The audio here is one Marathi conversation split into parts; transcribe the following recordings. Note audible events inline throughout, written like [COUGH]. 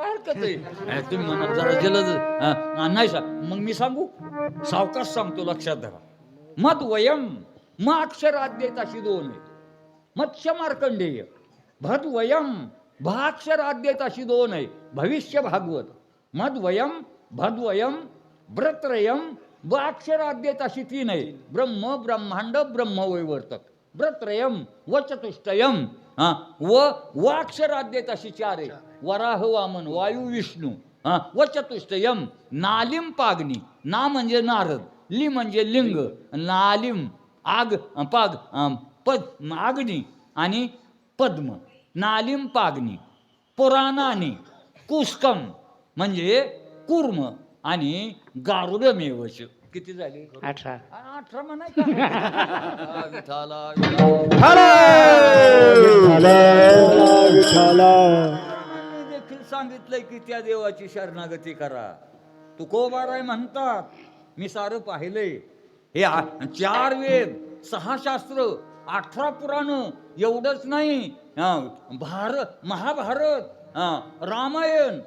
काय हरकत आहे? अरे तुम्ही म्हणा जरा जलद नाही सा मग मी सांगू? सावकाश सांगतो लक्षात धरा. मत वयम म अक्षर अशी दोन आहे मत्स्य मार्कंडेय. भद वयम भाक्षर अशी दोन आहे भविष्य भागवत. मद वयम भद्वयम व्रत्रयम व अक्षर अशी तीन आहे ब्रह्म ब्रह्मांड ब्रह्मवैवर्तक व्रत्रयम व चतुष्टयम हा व व अशी चार आहे वराह वामन वायू विष्णू हा व चतुष्टयम नालिम पागणी ना म्हणजे नारद ली म्हणजे लिंग नालिम आग पाग पद आग्नी आणि पद्म नालिम पागणी पुराणानी कुस्कम म्हणजे कुर्म आणि गारुडमेवच किती झाले? अठरा. अठरा म्हणायचं सांगितलंय की त्या देवाची शरणागती करा. तुकोबाराय म्हणतात मी सारं पाहिलंय. हे चार वेद सहा शास्त्र अठरा पुराण एवढंच नाही. हं, भारत महाभारत हं, रामायण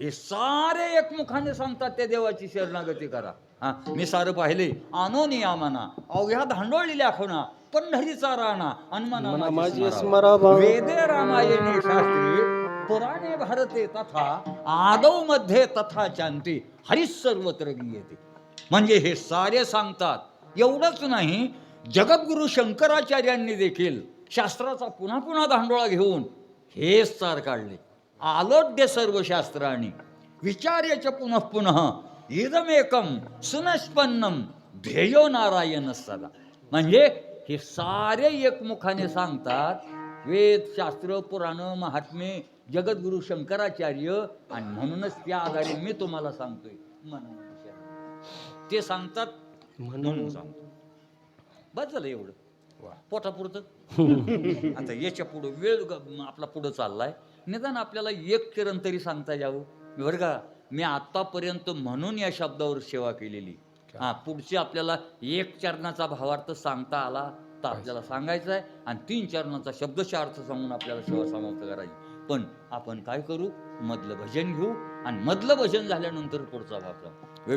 हे सारे एकमुखाने सांगतात त्या देवाची शरणागती करा. हा मी सारं पाहिले आणो नियामाना अवघ्या धांडोळलेल्या खुणा पंढरीचा राणा मना अनमना माझी स्मराभा. वेदे रामायणे शास्त्री पुराणे भारते तथा आदौ मध्ये तथा चांती हरिस सर्वत्र गीयते. म्हणजे हे सारे सांगतात. एवढंच नाही जगद्गुरु शंकराचार्यांनी देखील शास्त्राचा पुन्हा पुन्हा धांडोळा घेऊन हेच सार काढले. आलोड्य सर्व शास्त्राने. विचार्यच पुनः पुनः इदमेकम सुनस्पन्नम ध्येयो नारायण सदा. म्हणजे हे सारे एकमुखाने सांगतात वेद शास्त्र पुराण महात्मे जगद्गुरु शंकराचार्य आणि म्हणूनच त्या आधारे मी तुम्हाला सांगतोय. विचार. ते सांगतात म्हणून. सांगतो. बस झालं एवढं. पोटापुरतं. [LAUGHS] आता याच्या पुढं वेळ आपला पुढं चाललाय. निदान आपल्याला एक किरण तरी सांगता यावं. बरं का मी आतापर्यंत म्हणून या शब्दावर सेवा केलेली. हा पुढची आपल्याला एक चरणाचा भावार्थ सांगता आला तर आपल्याला सांगायचा आहे आणि तीन चरणाचा शब्दशः अर्थ सांगून आपल्याला सेवा समाप्त करायची. पण आपण काय करू मधलं भजन घेऊ आणि मधलं भजन झाल्यानंतर पुढचा भाग सांगू.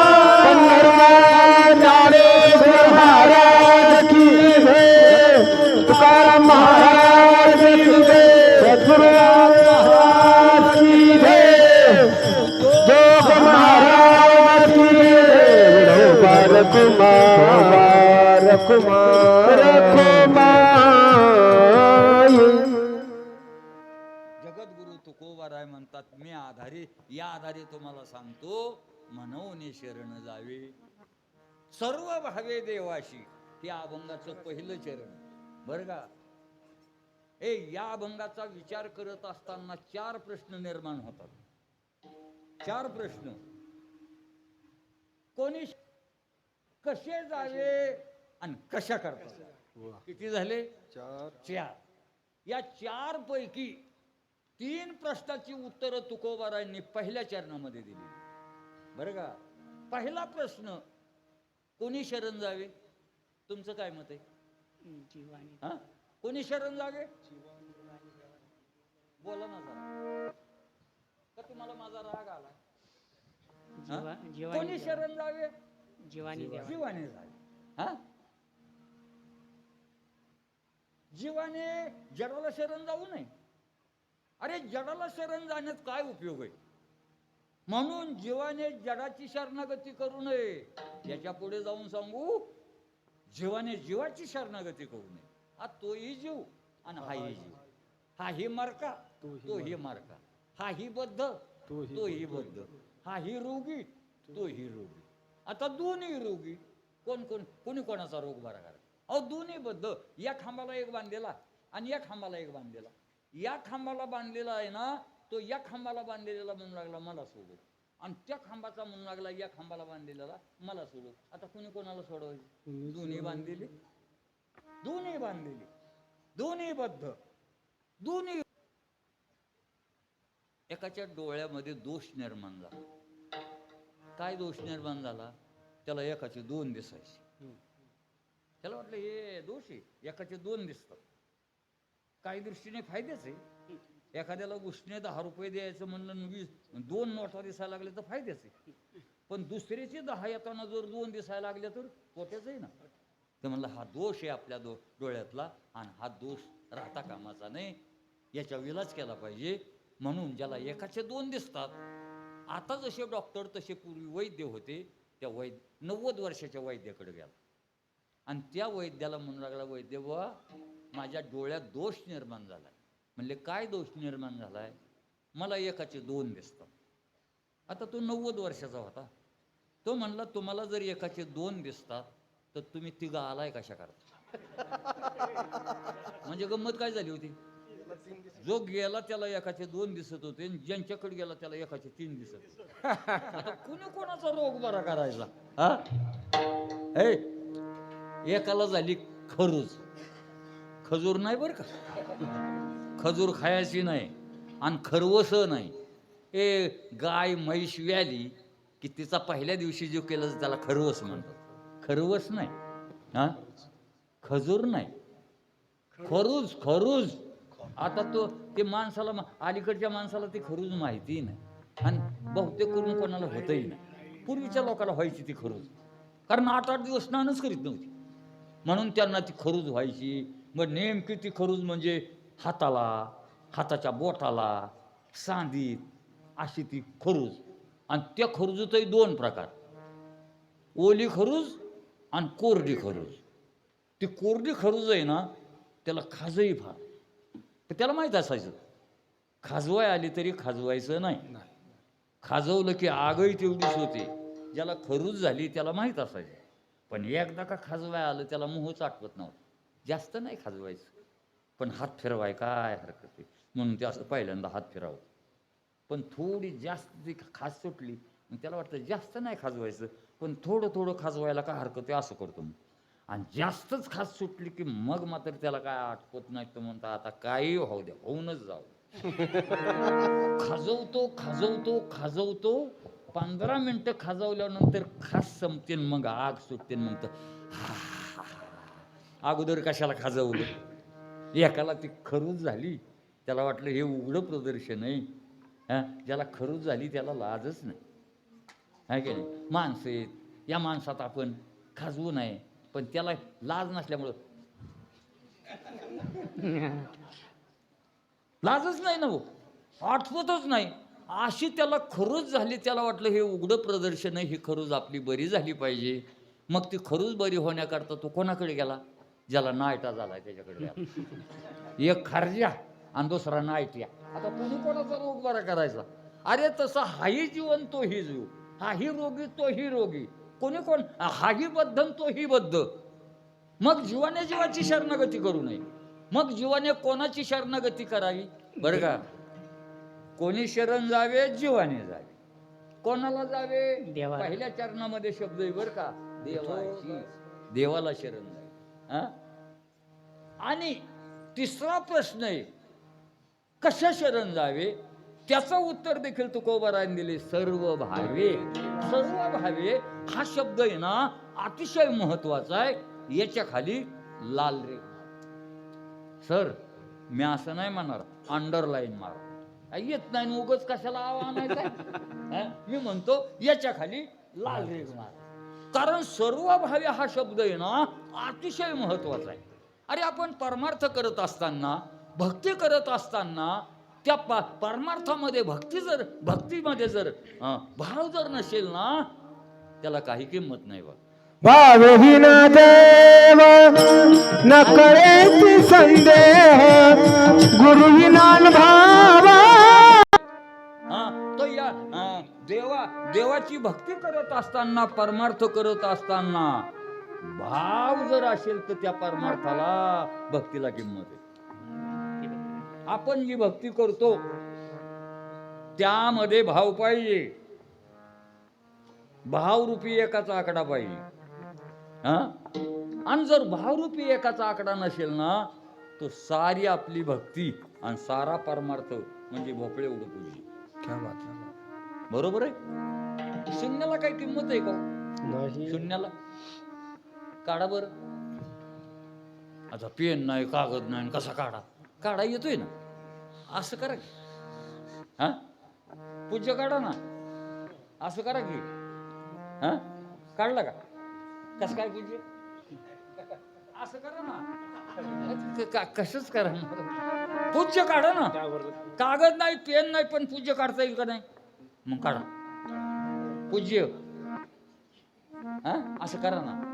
कुमार कुमार कुमार जगद्गुरु तुकोबाराय म्हणतात मी आधारे या आधारे तुम्हाला सांगतो म्हणून शरण जावे. सर्व भावे देवाशी हे अभंगाचं पहिलं चरण. बरं का? ए या अभंगाचा विचार करत असताना चार प्रश्न निर्माण होतात. चार प्रश्न. कोणी कसे जावे आणि कशा करता किती झाले? चार. या चार पैकी तीन प्रश्नाची उत्तरं तुकोबारांनी पहिल्या चरणामध्ये दिली. बरं का? पहिला प्रश्न कोणी शरण जावे? तुमचं काय मत आहे? जीवानी. हा? कोणी शरण जावे बोला ना जरा. का तुम्हाला माझा राग आला? कोणी शरण जावे? जीवानी देवा जीवाने जावे हा? जीवाने जगाला शरण जाऊ नये. अरे जगाला शरण जाण्यात काय उपयोग आहे? म्हणून जीवाने जगाची शरणागती करू नये. याच्यापुढे जाऊन सांगू जीवाने जीवाची शरणागती करू नये. हा तोही जीव आणि हाही जीव हा. ही मार्का तोही मार्का. हा ही बद्ध तोही बद्ध. हा ही रोगी तोही रोगी. आता दोन्ही रोगी कोण कोण कोणी कोणाचा रोग बरा करा. अहो दोन्ही बद्ध या खांबाला एक बांधलेला आणि या खांबाला एक बांधलेला. या खांबाला बांधलेला आहे ना तो या खांबाला बांधलेला म्हणू लागला मला सोडू. आणि त्या खांबाचा म्हणू लागला या खांबाला बांधलेला मला सोडू. आता कोणी कोणाला सोडवायचं? दोन्ही बांधलेली. दोन्ही बांधलेली. दोन्ही बद्ध दोन्ही एकाच्या डोळ्यामध्ये दोष निर्माण झाला. काय दोष निर्माण झाला? त्याला एकाचे दोन दिसायचे. त्याला वाटलं हे दोष आहे. एकाचे दोन दिसतात. काही दृष्टीने फायदेच आहे. एखाद्याला उष्णे दहा रुपये द्यायचं म्हणलं वीस दोन नोटा दिसायला लागले तर फायदेच आहे. पण दुसऱ्याचे दहा येताना जर दोन दिसायला लागले तर तोट्याच आहे ना. तर म्हणलं हा दोष आहे आपल्या दो डोळ्यातला आणि हा दोष राहता कामाचा नाही. याच्या विलाज केला पाहिजे. म्हणून ज्याला एकाचे दोन दिसतात आता जसे डॉक्टर तसे पूर्वी वैद्य होते त्या वैद्य नव्वद वर्षाच्या वैद्याकडे गेला. आणि त्या वैद्याला म्हणू लागला वैद्य बुवा माझ्या डोळ्यात दोष निर्माण झाला आहे म्हणले काय दोष निर्माण झाला आहे मला एकाचे दोन दिसतात. आता तो नव्वद वर्षाचा होता. तो म्हणला तुम्हाला जर एकाचे दोन दिसतात तर तुम्ही तिघा आलाय कशा करता? म्हणजे गंमत काय झाली होती? जो गेला त्याला एकाचे दोन दिसत होते आणि ज्यांच्याकडे गेला त्याला एकाचे तीन दिसत होते. आता कुणी कोणाचा रोग बरा करायचा हा? हे एकाला झाली खरूज. खजूर नाही बरं का? खजूर खायची नाही आणि खरवस नाही. ए गाय म्हैस व्याली की तिचा पहिल्या दिवशी जो केलं त्याला खरवस म्हणतात. खरवस नाही हा? खजूर नाही. खरूज खरूज. आता तो ते माणसाला मा- अलीकडच्या माणसाला ती खरूज माहिती नाही. आणि बहुतेक करून कोणाला होतही नाही. पूर्वीच्या लोकांना व्हायची ती खरूज कारण आठ आठ दिवस स्नानच करीत नव्हती. म्हणून त्यांना ती खरूज व्हायची. मग नेमकी ती खरूज म्हणजे हाताला हाताच्या बोटाला सांदीत अशी ती खरूज आणि त्या खरुजतही दोन प्रकार. ओली खरूज आणि कोरडी खरूज. ती कोरडी खरूज आहे ना त्याला खाजही फार. तर त्याला माहीत असायचं. खाजवाय आली तरी खाजवायचं नाही. खाजवलं की आगही तेवढीच होते. ज्याला खरूज झाली त्याला माहीत असायचं. पण एकदा का खाजवाय आलं त्याला मोहच आठवत नव्हतं. जास्त नाही खाजवायचं. पण हात फिरवाय काय हरकत आहे? म्हणून ते असं पहिल्यांदा हात फिरावं. पण थोडी जास्त ती खास सुटली त्याला वाटतं जास्त नाही खाजवायचं. पण थोडं थोडं खाजवायला काय हरकत आहे असं करतो मग आणि जास्तच खास सुटली की मग मात्र त्याला काय आठवत नाही तर म्हणता आता काही होऊ द्या होऊनच जाऊ [LAUGHS] खाजवतो खाजवतो खाजवतो पंधरा मिनिटं खाजवल्यानंतर खास संपते मग आग सुटते मग अगोदर कशाला खाजवलं? एकाला ती खरूज झाली. त्याला वाटलं हे उघडं प्रदर्शन आहे. हा? ज्याला खरूज झाली त्याला लाजच नाही. आहे की नाही? माणसं आहेत. या माणसात आपण खाजवू नये. पण त्याला लाज नसल्यामुळं. लाजच नाही ना हो. आठवतच नाही. अशी त्याला खरूज झाली त्याला वाटलं हे उघडं प्रदर्शन आहे ही खरूज आपली बरी झाली पाहिजे. मग ती खरूज बरी होण्याकरता तो कोणाकडे गेला? ज्याला नायटा झाला त्याच्याकडे एक खारज्या आणि दुसरा नायट्या. आता कोणी कोणाचा रोग बरा करायचा? अरे तसा हाही जीवन तोही जीव. हाही रोगी तोही रोगी. कोणी कोण? हाही बद्ध आणि तोही बद्ध. मग जीवाने जीवाची शरणागती करू नये. मग जीवाने कोणाची शरणागती करावी? बरं का? कोणी शरण जावे जीवाने जावे. कोणाला जावे. पहिल्या चरणामध्ये शब्द आहे बरं का? देवाची. देवाला शरण जावे. हा? आणि तिसरा प्रश्न आहे कशा शरण जावे? त्याचं उत्तर देखील तुकोबाराने दिले सर्व भावे सर्व भावे हा शब्द आहे ना अतिशय महत्त्वाचा आहे. याच्या खाली लाल रे सर मी असं नाही म्हणणार अंडरलाईन मार. येत नाही उगच कशाला आव्हान [LAUGHS] मी म्हणतो याच्या खाली लाल रेगणार कारण सर्व भावे हा शब्द आहे ना अतिशय महत्त्वाचा आहे. अरे आपण परमार्थ करत असताना भक्ती करत असताना त्या प परमार्थामध्ये भक्ती जर भक्तीमध्ये जर भाव जर नसेल ना त्याला काही किंमत नाही बघ भावहीन देव न कळेची संदेह गुरुविनान भावा. हा तो या अं, देवा देवाची भक्ती करत असताना परमार्थ करत असताना भाव जर असेल तर त्या परमार्थाला भक्तीला किंमत आहे. आपण जी भक्ती करतो त्यामध्ये भाव पाहिजे. भावरूपी एकाचा आकडा पाहिजे. हा? आणि जर भावरूपी एकाचा आकडा नसेल ना तो सारी आपली भक्ती आणि सारा परमार्थ म्हणजे भोपळे उडत तुझी बरोबर आहे? शून्याला काही किंमत आहे का नाही. शून्याला? काढा बर. आता पेन नाही कागद नाही कसा काढा? काढा येतोय ना. असं करा की. हा? पूज्य काढा ना. असं करा की. हा? काढला का? कसं काय पूज्य? असं करा ना. क- कसंच करा ना. पूज्य काढा ना. कागद नाही पेन नाही पण पूज्य काढता येईल का नाही? मग काढा. पूज्य. हा? असं करा ना?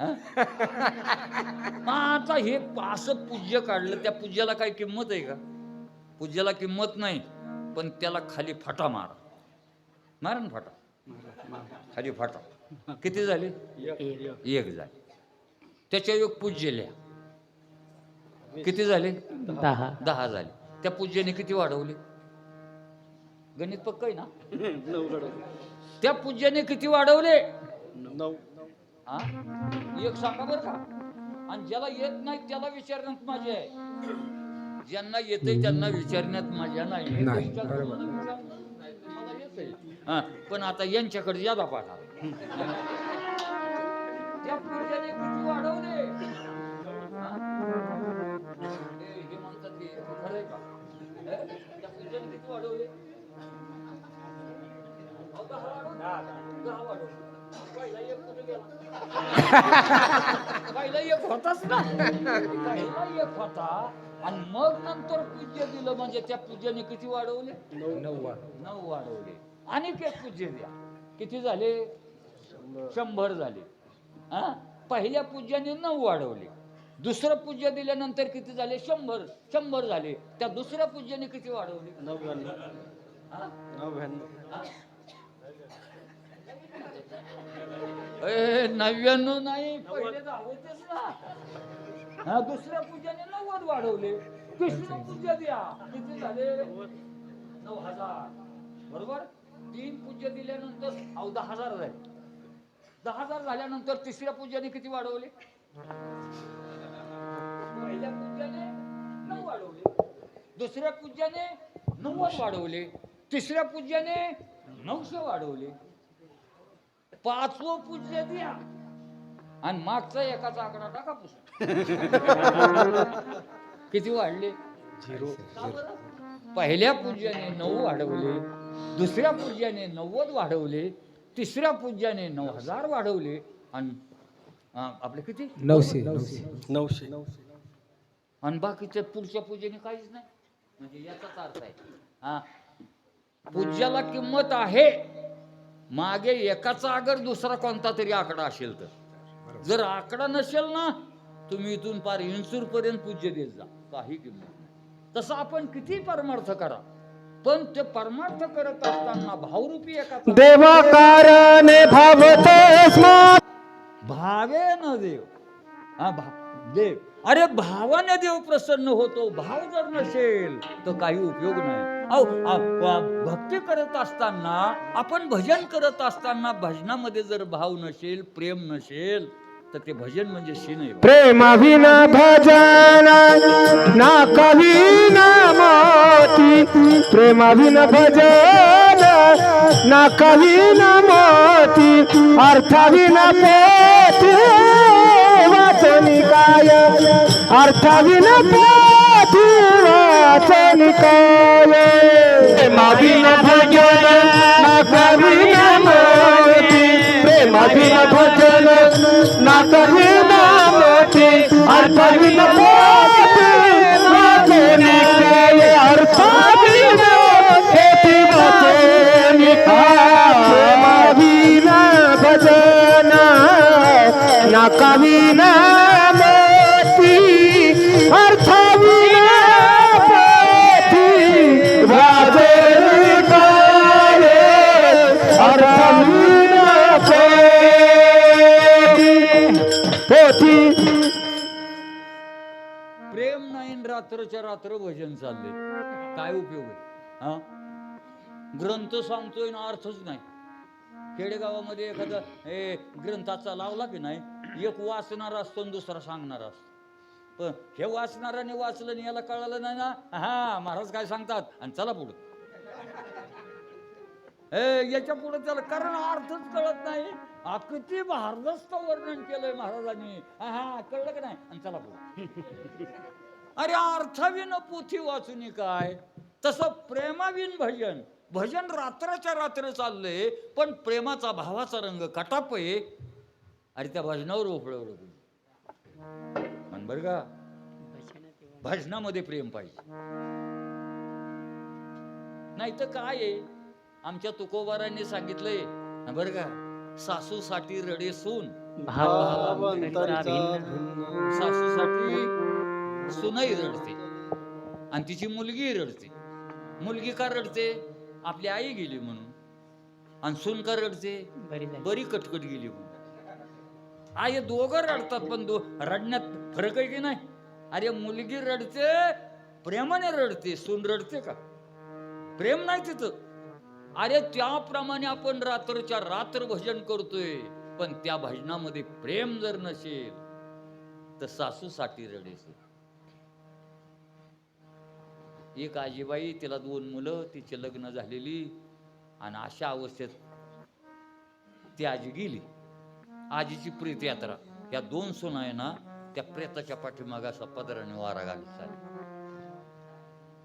मग आता हे असं पूज्य काढलं त्या पूज्याला काही किंमत आहे का? पूज्याला किंमत नाही पण त्याला खाली फाटा मारा. मारा ना फाटा. खाली फाटा. किती झाले? एक झाले. त्याच्या एक पूज्य लिहा. किती झाले? दहा. दहा झाले. त्या पूज्याने किती वाढवले? गणित पक्क आहे ना? त्या पूज्याने किती वाढवले? हा एक सांगा बरं का आणि ज्याला येत नाही त्याला विचारण्यात माझी आहे ज्यांना येते त्यांना विचारण्यात माझ्या नाही. हा, पण आता यांच्याकडे यादा पाठा त्या पूज्याने किती वाढवले हा? म्हणतात का? त्या किती वाढवले अहो, दहा वाढवले. दहा वाढवले. पहिला एक कुठे गेला? पहिला एक होताच ना पहिला एक होता आणि मग नंतर पूज्य दिलं म्हणजे त्या पूज्याने किती वाढवले नऊ वाढवले आणि एक पूज्य द्या किती झाले शंभर झाले हा पहिल्या पूज्याने नऊ वाढवले दुसरं पूज्य दिल्यानंतर किती झाले शंभर शंभर झाले त्या दुसऱ्या पूज्याने किती वाढवले हा? हा? ए, नव्याण्णव नाही पहिले दहावेच ना. हा दुसऱ्या पूजाने नव्वद वाढवले. कृष्ण पूजा द्या. किती झाले? नऊ हजार. बरोबर? तीन पूज्य दिल्यानंतर अहो दहा हजार झाले. दहा हजार झाल्यानंतर तिसऱ्या पूजाने किती वाढवले? पहिल्या पूजाने नऊ वाढवले. दुसऱ्या पूज्याने नव्वद वाढवले. तिसऱ्या पूज्याने नऊशे वाढवले. पाचवं पूज्य द्या आणि मागचा एकाचा आकडा टाका पुस्तक [LAUGHS] किती वाढले? बरं? पहिल्या पूज्याने नऊ वाढवले दुसऱ्या पूज्याने नव्वद वाढवले तिसऱ्या पूज्याने नऊ हजार वाढवले आणि आपले किती? नऊशे. नऊशे. आणि बाकीच्या पुढच्या पूजेने काहीच नाही. म्हणजे याचाच अर्थ आहे. हा. पूज्याला किंमत आहे. मागे एकाचा अगर दुसरा कोणता तरी आकडा असेल तर. जर आकडा नसेल ना तुम्ही इथून पार इन्सूर पर्यंत पूज्य देत जा. काही किंमत नाही. तसं आपण किती परमार्थ करा. पण ते परमार्थ करत असताना भावरूपी भावते स्मा भावे न देव. हा भा देव. अरे भावाने देव प्रसन्न होतो. भाव जर नसेल तर काही उपयोग नाही. भक्ती करत असताना आपण भजन करत असताना भजनामध्ये जर भाव नसेल प्रेम नसेल तर ते भजन म्हणजे शी नाही प्रेमाविन भजन ना कवी ना मोती. प्रेमाविन भजन ना कवी ना मोती. अर्थाविन पोती वाचनी काय? वाचनी काय प्रेमाविन भजन ना कवी ना मोती प्रेमाविन भजन ना कवी ना मोती रात्र भजन चालले काय उपयोग आहे? हा? ग्रंथ सांगतोय ना अर्थच नाही. खेडेगावामध्ये एखादा हे ग्रंथाचा लावला की नाही एक वाचणारा असतो आणि दुसरा सांगणारा असतो. पण हे वाचणाऱ्याने वाचलं आणि याला कळालं नाही ना? हा महाराज काय सांगतात? आणि चला पुढं. हे याच्यापुढे त्याला कारण अर्थच कळत नाही. हा भारदस्त वर्णन केलंय महाराजांनी. हा कळलं का नाही? आणि चला पुढं. अरे अर्थाविन पोथी वाचून काय? तसं प्रेमाविन भजन. भजन रात्राच्या रात्र चाललंय पण प्रेमाचा भावाचा रंग कटाप आहे. अरे त्या भजनावर ओपळवलं तुम्ही म्हण बरं का? भजनामध्ये प्रेम पाहिजे. नाही तर काय आहे? आमच्या तुकोबारांनी सांगितलंय बरं का? सासूसाठी रडे सून. भाव भिन्न. सासूसाठी सुनही रडते. आणि तिची मुलगी रडते. मुलगी का रडते? आपली आई गेली म्हणून. आणि सून का रडते? बरी कटकट गेली म्हणून. आ हे दोघं रडतात पण दो रडण्यात फरक आहे की नाही? अरे मुलगी रडते प्रेमाने रडते. सून रडते का? प्रेम नाही तिथं. अरे त्याप्रमाणे आपण रात्रच्या रात्र भजन करतोय पण त्या भजनामध्ये प्रेम जर नसेल तर सासूसाठी रडेसे एक आजीबाई तिला दोन मुलं तिचे लग्न झालेली. आणि अशा अवस्थेत ती आजी गेली. आजीची प्रेत यात्रा या दोन सुना आहे ना त्या प्रेताच्या पाठीमागा असा पदराने वारा घालत चालली.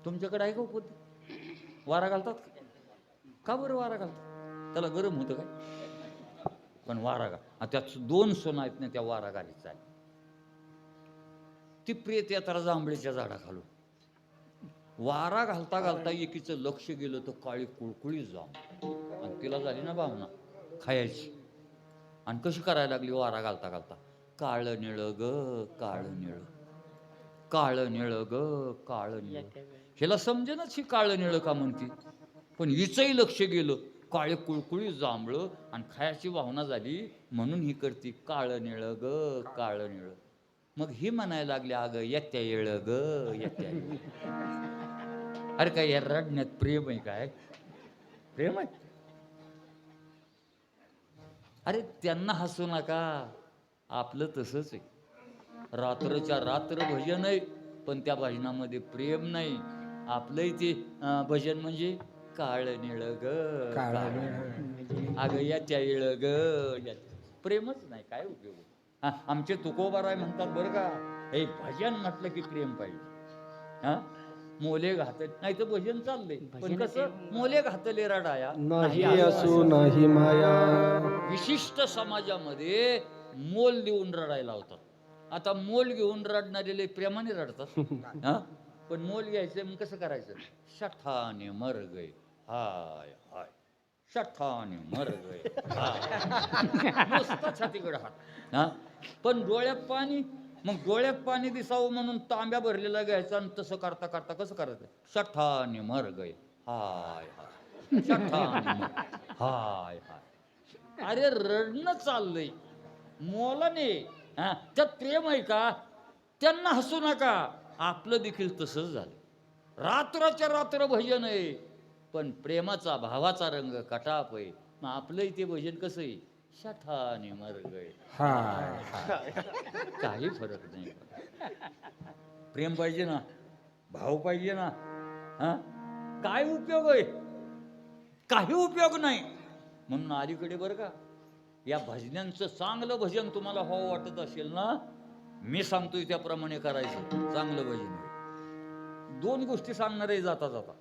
तुमच्याकडे आहे का उपत वारा घालतात का? बरं वारा घालतात? त्याला गरम होतं काय? पण वारा घाल. त्याच त्यात दोन सोना आहेत ना त्या वारा घालीत चालले. ती प्रेत यात्रा जांभळीच्या झाडाखालून. वारा घालता घालता एकीचं लक्ष गेलं तर काळी कुळकुळी जाम आणि तिला झाली ना भावना खायची. आणि कशी करायला लागली? वारा घालता घालता. काळ निळ ग काळ निळ. काळ निळ ग काळ निळ. ह्याला समजेनच ही काळ निळ का म्हणते? पण हिचंही लक्ष गेलं. काळे कुळकुळी जांभळं आणि खायची भावना झाली म्हणून ही करते काळ निळ ग काळ निळ. मग ही म्हणायला लागली अगं येत्या येळ ग येत्या येळ. अरे काय या रडण्यात प्रेम आहे काय प्रेम आहे अरे त्यांना हसू नका. आपलं तसंच आहे. रात्रच्या रात्र भजन आहे पण त्या भजनामध्ये प्रेम नाही. आपलंही ते भजन म्हणजे काळ निळ. अगं याच्या इळ ग प्रेमच नाही काय उपयोग हा, आमचे तुकोबाराय म्हणतात बरं का हे भजन म्हटलं की प्रेम पाहिजे. हा? मोले घात नाही तर भजन चाललंय. पण कसं मोले घातले रडाया नाही असं नाही माया. विशिष्ट समाजामध्ये मोल देऊन रडायला होतात. आता मोल घेऊन रडणारे प्रेमाने रडतात. [LAUGHS] हा? पण मोल घ्यायचं मग कसं करायचं? शठाने मर गए हाय हाय. शठाने मर गए हाय [LAUGHS] छातीकडे हात. हा? पण डोळ्यात पाणी मग डोळ्यात पाणी दिसावं म्हणून तांब्या भरलेला घ्यायचा आणि तसं करता करता कसं करायचं? शठाने मर गय. हाय हाय. शठाने मर हाय हाय. अरे रडणं चाललंय. मोलाने हा त्यात प्रेम आहे का? त्यांना हसू नका. आपलं देखील तसंच झालं. रात्राच्या रात्र भजन आहे. पण प्रेमाचा भावाचा रंग कटाप आहे. मग आपलंही ते भजन कसं आहे? शठाने मर गए हा. काही फरक नाही. प्रेम पाहिजे ना भाव पाहिजे ना हा? काय उपयोग आहे? काही उपयोग नाही. म्हणून अलीकडे बरं का या भजनांचं चांगलं भजन तुम्हाला हवं वाटत असेल ना मी सांगतोय त्याप्रमाणे करायचं चांगलं भजन. दोन गोष्टी सांगणार आहे जाता जाता.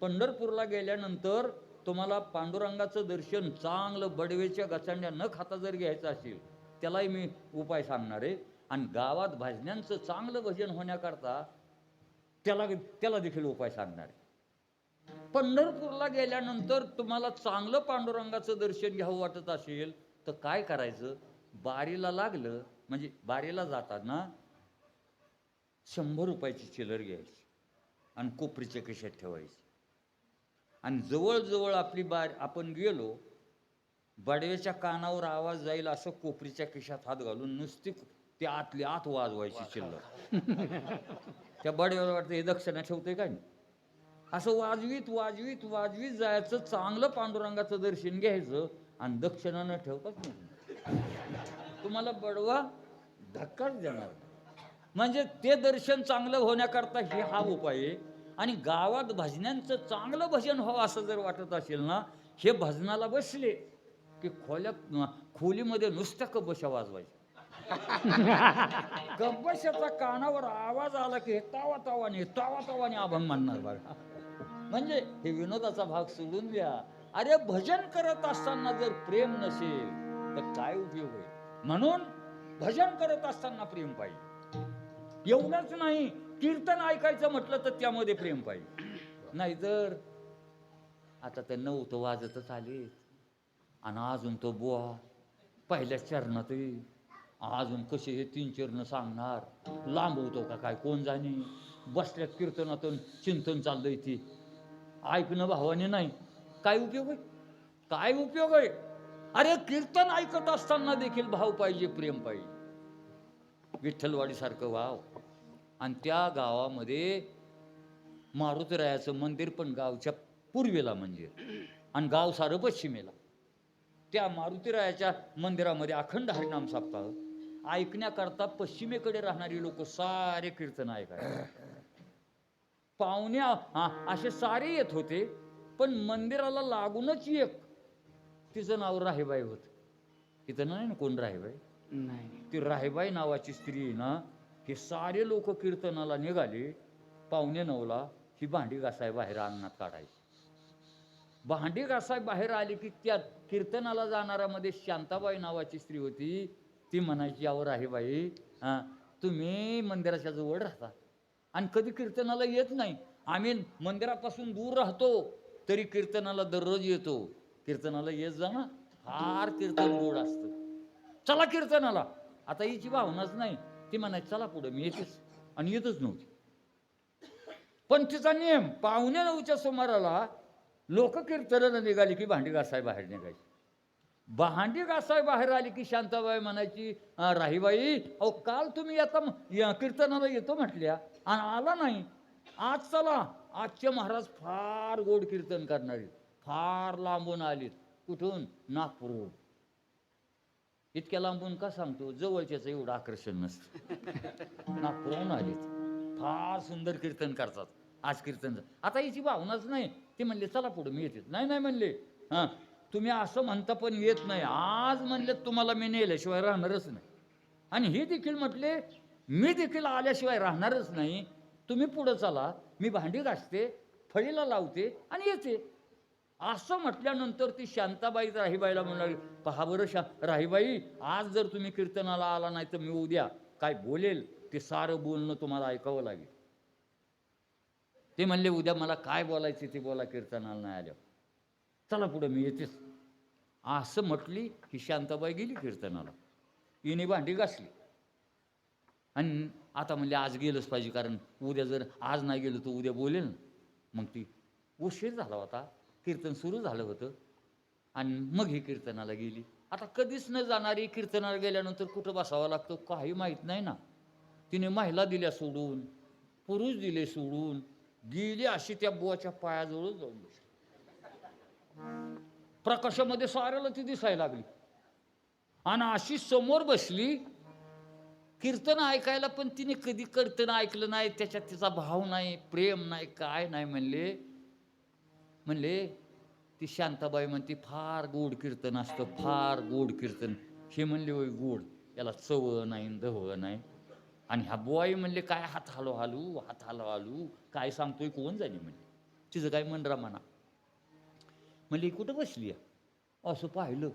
पंढरपूरला गेल्यानंतर तुम्हाला पांडुरंगाचं दर्शन चांगलं बडवेच्या गचांड्या न खाता जर घ्यायचं असेल त्यालाही मी उपाय सांगणार आहे. आणि गावात भजनांचं चांगलं भजन होण्याकरता त्याला त्याला देखील उपाय सांगणार आहे. पंढरपूरला गेल्यानंतर तुम्हाला चांगलं पांडुरंगाचं दर्शन घ्यावं वाटत असेल तर काय करायचं? बारीला लागलं म्हणजे बारीला जाताना शंभर रुपयाची चिलर घ्यायची आणि कोपरीच्या कशात ठेवायची. आणि जवळजवळ आपली बार आपण गेलो बडव्याच्या कानावर आवाज जाईल असं कोपरीच्या खिशात हात घालून नुसती ते आतली आत वाजवायची चिल्लर [LAUGHS] त्या बड्यावर वाटतं हे दक्षिणा ठेवतोय काय नाही? असं वाजवीत वाजवीत वाजवीत जायचं चांगलं पांडुरंगाचं दर्शन घ्यायचं आणि दक्षिणा न ठेवताच नाही तुम्हाला बडवा धक्काच देणार म्हणजे ते दर्शन चांगलं होण्याकरता हे हा उपाय आहे. आणि गावात भजन्यांचं चांगलं भजन व्हावं असं जर वाटत असेल ना हे भजनाला बसले की खोल्या खोलीमध्ये नुसत्या कबशा वाजवायच्या [LAUGHS] कबशाचा कानावर आवाज आला की तावा तावाने तावा तावाने अभंग म्हणणार बघा म्हणजे हे विनोदाचा भाग सोडून द्या. अरे भजन करत असताना जर प्रेम नसेल तर काय उपयोग होईल म्हणून भजन करत असताना प्रेम पाहिजे. एवढंच नाही कीर्तन ऐकायचं म्हटलं तर त्यामध्ये प्रेम पाहिजे. नाहीतर आता ते नऊ तर वाजतच आले. आणि अजून तो बुवा पहिल्या चरणात अजून कसे हे तीन चरण सांगणार? लांबवतो का काय? कोण जाणे? बसल्यात कीर्तनातून चिंतन चाललंय ती. ऐकणं भावाने नाही. काय उपयोग आहे? काय उपयोग आहे? अरे कीर्तन ऐकत असताना देखील भाव पाहिजे प्रेम पाहिजे. विठ्ठलवाडीसारखं वाव. आणि त्या गावामध्ये मारुतीरायाचं मंदिर पण गावच्या पूर्वेला मंदिर आणि गाव सारं पश्चिमेला. त्या मारुतीरायाच्या मंदिरामध्ये अखंड हरिनाम सप्ताह ऐकण्याकरता पश्चिमेकडे राहणारी लोक सारे कीर्तन ऐकाय पाहुणे आ- असे सारे येत होते पण मंदिराला लागूनच एक तिचं नाव राहेबाई होत. तिथं नाही ना कोण राहेबाई? नाही. ती राहेबाई नावाची स्त्री आहे ना हे सारे लोक कीर्तनाला निघाले पाहुणे नऊला ही भांडी घासाय बाहेर अंगणात काढायची. भांडी घासाय बाहेर आली की त्या कीर्तनाला जाणाऱ्यामध्ये शांताबाई नावाची स्त्री होती. ती म्हणायची आवड आहे बाई हां तुम्ही मंदिराच्या जवळ राहता. आणि कधी कीर्तनाला येत नाही. आम्ही मंदिरापासून दूर राहतो तरी कीर्तनाला दररोज येतो. कीर्तनाला येत जा ना फार कीर्तन गोड असतं. चला कीर्तनाला. आता हिची भावनाच नाही. ते म्हणायची चला पुढे मी येतेच. आणि येतच नव्हती. पण तिचा नियम पावणे नऊच्या सुमाराला लोक कीर्तनाला निघाली की भांडी घासाय बाहेर निघायची. भांडी घासाय बाहेर आली की शांताबाई म्हणायची राहीबाई अहो काल तुम्ही आता कीर्तनाला येतो म्हटल्या आणि आला नाही. आज चला आजचे महाराज फार गोड कीर्तन करणारे फार लांबून आलीत. कुठून? नागपूरहून. इतक्या लांबून का सांगतो? जवळच्याच एवढं आकर्षण नसतं. नागपूरहून आलेत? फार सुंदर कीर्तन करतात. आज कीर्तन आता याची भावनाच नाही. ते म्हणले चला पुढे मी येते. नाही नाही म्हणले. हां तुम्ही असं म्हणता पण येत नाही. आज म्हणले तुम्हाला मी नेल्याशिवाय राहणारच नाही. आणि हे देखील म्हटले मी देखील आल्याशिवाय राहणारच नाही. तुम्ही पुढं चला. मी भांडी घासते फळीला लावते आणि येते. असं म्हटल्यानंतर ती शांताबाई राहीबाईला म्हणाली पहा बरं शा राहीबाई आज जर तुम्ही कीर्तनाला आला नाही तर मी उद्या काय बोलेल? ते सारं बोलणं तुम्हाला ऐकावं लागेल. ते म्हणले उद्या मला काय बोलायचे ते बोला कीर्तनाला नाही आल्यावर. चला पुढं मी येतेच. असं म्हटली की शांताबाई गेली कीर्तनाला. हिने भांडी घासली. आणि आता म्हणले आज गेलंच पाहिजे कारण उद्या जर आज नाही गेलो तर उद्या बोलेल ना. मग ती उशीर झाला होता. कीर्तन सुरू झालं होतं. आणि मग ही कीर्तनाला गेली. आता कधीच न जाणारी कीर्तनाला गेल्यानंतर कुठं बसावं लागतं? काही माहीत नाही ना. तिने महिला दिल्या सोडून पुरुष दिले सोडून गेली अशी त्या बुवाच्या पायाजवळ जाऊन बसली. प्रकाशामध्ये साऱ्याला ती दिसायला लागली. आणि अशी समोर बसली. कीर्तन ऐकायला पण तिने कधी कीर्तन ऐकलं नाही त्याच्यात तिचा भाव नाही प्रेम नाही काय नाही म्हणले. म्हणले ती शांताबाई म्हणते फार गोड कीर्तन असतं फार गोड कीर्तन. हे म्हणले होय गोड. याला चव नाही दव नाही. आणि ह्या बुवाई म्हणले काय हात हालो हालू हात हालो हालू काय सांगतोय कोण जाणे? म्हणले. तिचं काय म्हणरा म्हणा. म्हणले कुठं बसली असं पाहिलं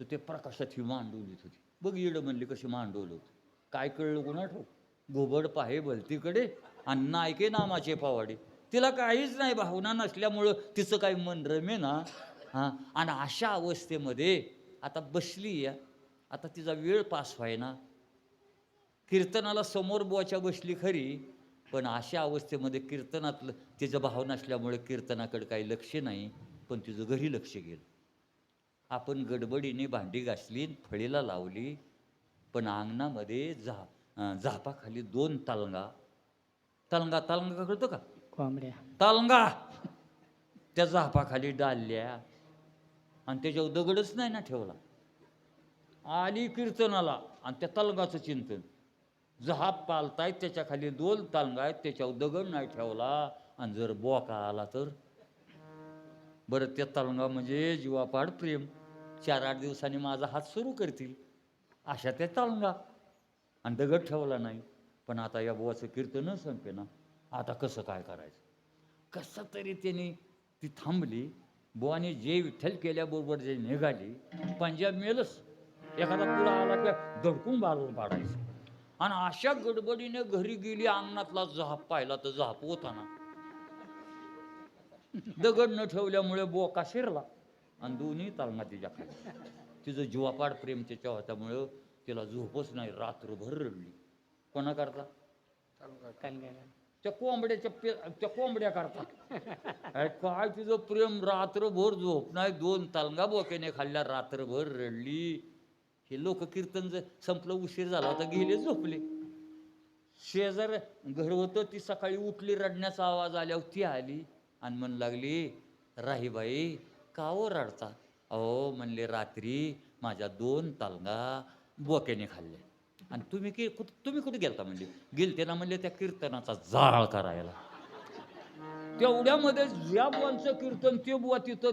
तर ते प्रकाशात ही मांडवलीत होती. बघ येडं म्हणले कशी मांडवलं होतं. काय कळलं कोणा ठाऊक घोबड पाहे भलतीकडे आणि नायके नामाचे पावाडे. तिला काहीच नाही भावना नसल्यामुळं तिचं काही मन रमे ना. हां? आणि अशा अवस्थेमध्ये आता बसली या आता तिचा वेळ पास व्हायना. कीर्तनाला समोर बुवाच्या बसली खरी पण अशा अवस्थेमध्ये कीर्तनातलं तिचं भाव नसल्यामुळे कीर्तनाकडे काही लक्ष नाही पण तिचं घरी लक्ष गेलं. आपण गडबडीने भांडी घासली फळीला लावली पण अंगणामध्ये झा जा, झापाखाली दोन तलंगा. तलंगा तलंगा कळतं का? कोंबड्या. तलंगा. त्या झापाखाली डालल्या. आणि त्याच्यावर दगडच नाही ना ठेवला. आली कीर्तनाला. आणि त्या तलंगाचं चिंतन. जहाप पालतायत त्याच्याखाली दोन तालंगा आहेत त्याच्यावर दगड नाही ठेवला. आणि जर बोका आला तर? बरं त्या तालंगा म्हणजे जीवापाड प्रेम. चार आठ दिवसांनी माझा हात सुरू करतील. अशा त्या तालंगा. आणि दगड ठेवला नाही. पण आता या बुवाचं कीर्तन संपे ना आता कसं काय करायचं? कसं तरी त्याने ती थांबली बुवाने जे विठ्ठल केल्याबरोबर जे निघाली पंजाब मेलच. एखादा पुढं आला की धडकून बाजूला पाडायचं. आणि अशा गडबडीने घरी गेली अंगणातला जहाप पाहिला तर जहाप होता ना दगड न ठेवल्यामुळे बोका शिरला आणि दोन्ही तालमा तिच्या खाली. तिचं जीवापाड प्रेम त्याच्या होत्यामुळं तिला झोपच नाही रात्रभर रडली. कोणा करता त्या कोंबड्याच्या पे त्या कोंबड्या करता. काय तुझं प्रेम रात्रभर झोप नाही दोन तालंगा बोक्याने खाल्ल्या रात्रभर रडली. हे लोक कीर्तन संपलं उशीर झाला होता गेले झोपले. शेजार घर होतं ती सकाळी उठली रडण्याचा आवाज आल्यावर ती आली आणि म्हण लागली राहीबाई का हो रडता? अहो म्हणले रात्री माझ्या दोन तालंगा बोक्याने खाल्ल्या. आणि तुम्ही की कुठ तुम्ही कुठे गेलता म्हणले गेलते ना म्हणले त्या कीर्तनाचा जाळ करायला. तेवढ्यामध्ये ज्या बुवांचं कीर्तन ते बुवा तिथं